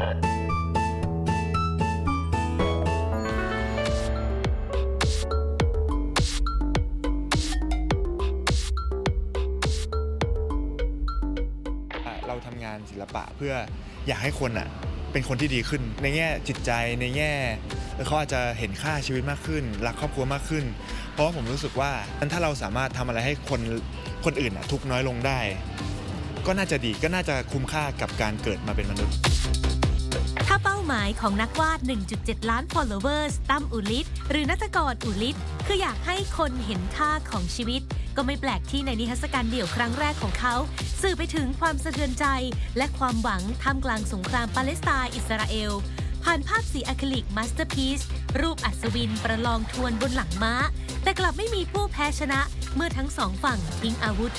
เราทำงานศิลปะเพื่ออยากให้คนอะเป็นคนที่ดีขึ้น ในแง่จิตใจในแง่เออเขาอาจจะเห็นค่าชีวิตมากขึ้น รักครอบครัวมากขึ้น เพราะว่าผมรู้สึกว่าถ้าเราสามารถทำอะไรให้คนคนอื่นอะทุกข์น้อยลงได้ ก็น่าจะดีก็น่าจะคุ้มค่ากับการเกิดมาเป็นมนุษย์ หมายของนักวาด 1.7 ล้าน followers ตั้มอุลิศหรือนัตกรอุลิศคืออยากให้คนเห็นค่าของชีวิต ก็ไม่แปลกที่ในนิทรรศการเดี่ยวครั้งแรกของเขา สื่อไปถึงความสะเทือนใจ และความหวังท่ามกลางสงครามปาเลสไตน์อิสราเอล ผ่านภาพสีอะคริลิกมาสเตอร์พีซรูปอัศวินประลองทวนบนหลังม้า แต่กลับไม่มีผู้แพ้ชนะเมื่อทั้งสองฝั่งทิ้งอาวุธ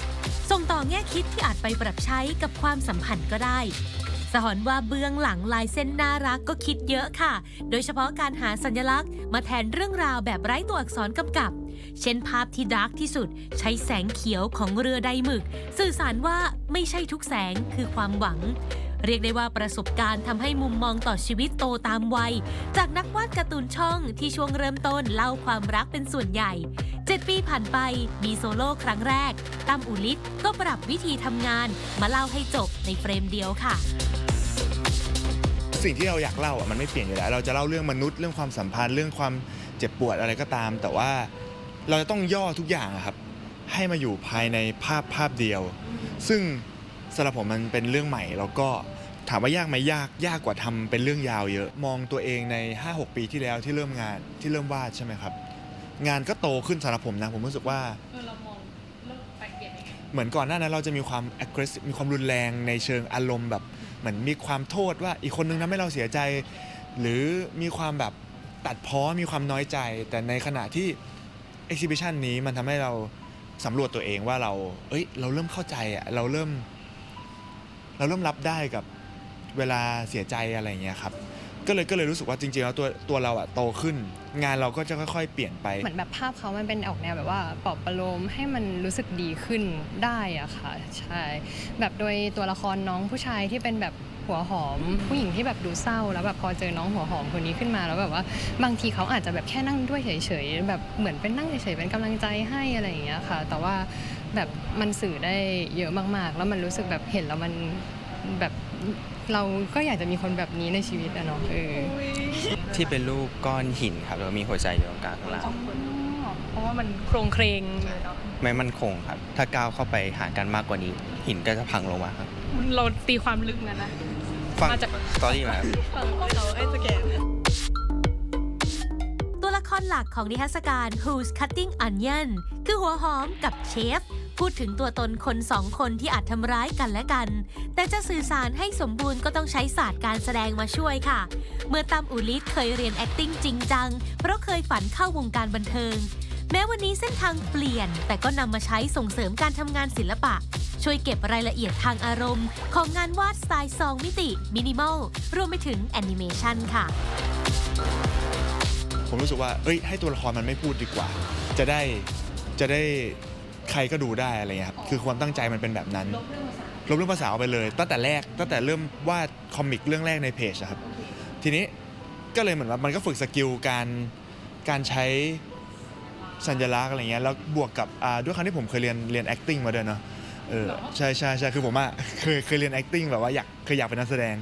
ส่งต่อแง่คิดที่อาจไปปรับใช้กับความสัมพันธ์ก็ได้ สหอนว่าเบื้องหลังลายเส้นน่ารักก็คิดเยอะค่ะ โดยเฉพาะการหาสัญลักษณ์ มาแทนเรื่องราวแบบไร้ตัวอักษรกำกับ เช่นภาพที่ดาร์กที่สุด ใช้แสงเขียวของเรือใดหมึก สื่อสารว่าไม่ใช่ทุกแสงคือความหวัง เรียกได้ว่าประสบการณ์ทำให้มุมมองต่อชีวิตโตตามวัย จากนักวาดการ์ตูนช่องที่ช่วงเริ่มต้นเล่าความรักเป็นส่วนใหญ่ 7 ปีผ่านไปมีโซโล่ครั้งแรกตั้มอุลิศก็ปรับวิธีทำงาน มาเล่าให้จบในเฟรมเดียวค่ะ สิ่งที่เราอยากเล่าอะมันไม่เปลี่ยนอยู่แล้ว เราจะเล่าเรื่องมนุษย์เรื่องความสัมพันธ์เรื่องความเจ็บปวดอะไรก็ตาม แต่ว่าเราจะต้องย่อทุกอย่างครับ ให้มาอยู่ภายในภาพภาพเดียว ซึ่งสำหรับผมมันเป็นเรื่องใหม่แล้วก็ถามว่ายากไหมยากยากกว่าทำเป็นเรื่องยาวเยอะ มองตัวเองใน 5-6 ปีที่แล้วที่เริ่มงานที่เริ่มวาดใช่ไหมครับ งานก็โตขึ้นสำหรับผมนะ ผมรู้สึกว่า เออเรามองเริ่มไปเปลี่ยนยังไงเหมือนก่อนหน้านั้นเราจะมีความ aggressive มีความรุนแรงในเชิงอารมณ์แบบเหมือนมีความโทษว่าอีกคนนึงทำให้เราเสียใจ หรือมีความแบบตัดพ้อมีความน้อยใจ แต่ในขณะที่ exhibition นี้มันทำให้เราสำรวจตัวเองว่าเรา เอ้ย เราเริ่มเข้าใจอะเราเริ่ม เราเริ่มรับได้กับเวลาเสียใจอะไรอย่างเงี้ยครับ ก็เลยก็เลยรู้สึกว่าจริงๆแล้วตัวตัวเราอะโตขึ้น งานเราก็จะค่อยๆ เปลี่ยนไป เหมือนแบบภาพเขามันเป็นออกแนวแบบว่าปลอบประโลมให้มันรู้สึกดีขึ้นได้อะค่ะใช่แบบโดยตัวละครน้องผู้ชายที่เป็นแบบหัวหอม ผู้หญิงที่แบบดูเศร้า แล้วแบบพอเจอน้องหัวหอมคนนี้ขึ้นมาแล้วแบบว่า บางทีเขาอาจจะแบบแค่นั่งด้วยเฉยๆแบบเหมือนเป็นนั่งเฉยๆเป็นกำลังใจให้อะไรอย่างเงี้ยค่ะ แต่ว่าแบบมันสื่อได้เยอะมากๆ แล้วมันรู้สึกแบบเห็นแล้วมันแบบ เราก็อยากจะมีคนแบบนี้ในชีวิตอะเนาะเออที่เป็นรูปก้อนหินครับแล้วก็มีหัวใจอยู่ตรงกลางข้างล่างเพราะว่ามันโครงเครงเนาะไม่มั่นคงครับ ถ้าก้าวเข้าไปหากันมากกว่านี้ หินก็จะพังลงมาครับเราตีความลึกนะนะฟังมาจากสตอรี่มาครับฝั่งเขาไอ้สแกนตัวละครหลักของนิทรรศการ Who's Cutting Onion คือหัวหอมกับเชฟ พูดถึงตัวตนคนสองคนที่อาจทำร้ายกันและกัน แต่จะสื่อสารให้สมบูรณ์ก็ต้องใช้ศาสตร์การแสดงมาช่วยค่ะ เมื่อตามอุลิศเคยเรียน acting จริงจัง เพราะเคยฝันเข้าวงการบันเทิง แม้วันนี้เส้นทางเปลี่ยน แต่ก็นำมาใช้ส่งเสริมการทำงานศิลปะ ช่วยเก็บรายละเอียดทางอารมณ์ ของงานวาดสไตล์ซองมิติมินิมอลรวมไปถึงแอนิเมชันค่ะผมรู้สึกว่า เอ้ย ให้ตัวละครมันไม่พูดดีกว่า จะได้ จะได้ ใครก็ดูได้อะไรเงี้ยครับคือความตั้งใจมันเป็นแบบนั้น ลบเรื่องภาษาออกไปเลย ตั้งแต่แรกตั้งแต่เริ่มวาดคอมิกเรื่องแรกในเพจอะครับทีนี้ก็เลยเหมือนว่ามันก็ฝึกสกิลการการใช้สัญลักษณ์อะไรเงี้ยแล้วบวกกับอ่าด้วยครั้งที่ผมเคยเรียนเรียน acting มาด้วยเนาะเออใช่ใช่ใช่คือผมอะเคยเคยเรียน acting แบบว่าอยากเคยอยากเป็นนักแสดง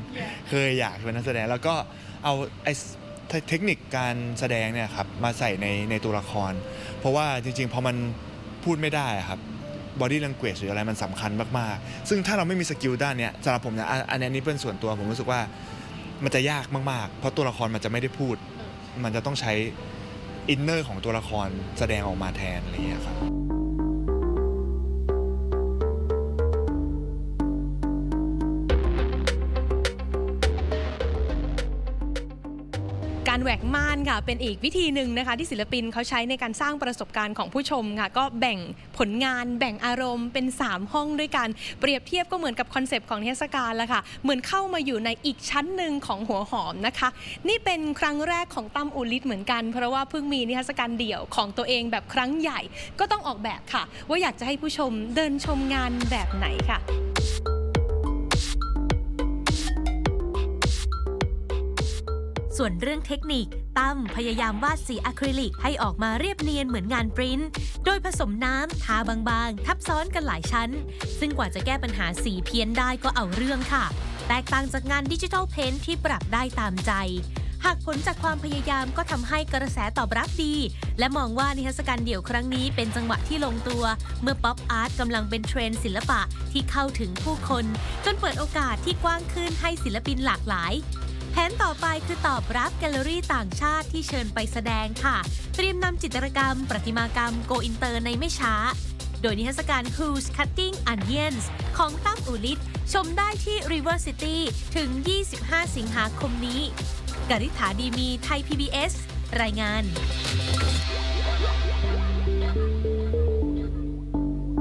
เคยอยากเป็นนักแสดง แล้วก็เอาไอ้เทเทคนิคการแสดงเนี่ยครับมาใส่ในในตัวละคร เพราะว่าจริงๆพอมัน พูดไม่ได้อะครับบอดี้ลังเกจหรืออะไรมันสำคัญมากๆ ซึ่งถ้าเราไม่มีสกิลด้านเนี้ยสำหรับผมนะอะอันนี้เป็นส่วนตัวผมรู้สึกว่ามันจะยากมากๆ เพราะตัวละครมันจะไม่ได้พูด มันจะต้องใช้อินเนอร์ของตัวละครแสดงออกมาแทนอะไรอย่างเงี้ยครับ การแหวกม่านค่ะ เป็นอีกวิธีหนึ่งนะคะ ที่ศิลปินเขาใช้ในการสร้างประสบการณ์ของผู้ชมค่ะ ก็แบ่งผลงาน แบ่งอารมณ์เป็น 3 ห้องด้วยกัน เปรียบเทียบก็เหมือนกับคอนเซปต์ของเทศกาลละค่ะ เหมือนเข้ามาอยู่ในอีกชั้นหนึ่งของหัวหอมนะคะ นี่เป็นครั้งแรกของตั้มอุลิศเหมือนกัน เพราะว่าเพิ่งมีนิทรรศการเดี่ยวของตัวเองแบบครั้งใหญ่ ก็ต้องออกแบบค่ะ ว่าอยากจะให้ผู้ชมเดินชมงานแบบไหนค่ะ ส่วนเรื่องเทคนิคตั้มพยายามวาดสีอะคริลิกให้ออกมาเรียบเนียนเหมือนงานปริ้นท์โดยผสมน้ำทาบางๆ ทับซ้อนกันหลายชั้น ซึ่งกว่าจะแก้ปัญหาสีเพี้ยนได้ก็เอาเรื่องค่ะ แตกต่างจากงานดิจิทัลเพนท์ที่ปรับได้ตามใจหากผลจากความพยายามก็ทำให้กระแสตอบรับดี และมองว่านิทรรศการเดี่ยวครั้งนี้เป็นจังหวะที่ลงตัว เมื่อป๊อปอาร์ตกำลังเป็นเทรนด์ศิลปะที่เข้าถึงผู้คน จนเปิดโอกาสที่กว้างขึ้นให้ศิลปินหลากหลาย แผนต่อไปคือตอบรับแกลเลอรี่ต่างชาติที่เชิญไปแสดงค่ะ เตรียมนำจิตรกรรม ประติมากรรมโกอินเตอร์ในไม่ช้า โดยนิทรรศการ Who's Cutting Onions ของตั้มอุลิต ชมได้ที่ River City ถึง 25 สิงหาคมนี้ กริษฐาดีมีไทย PBS รายงาน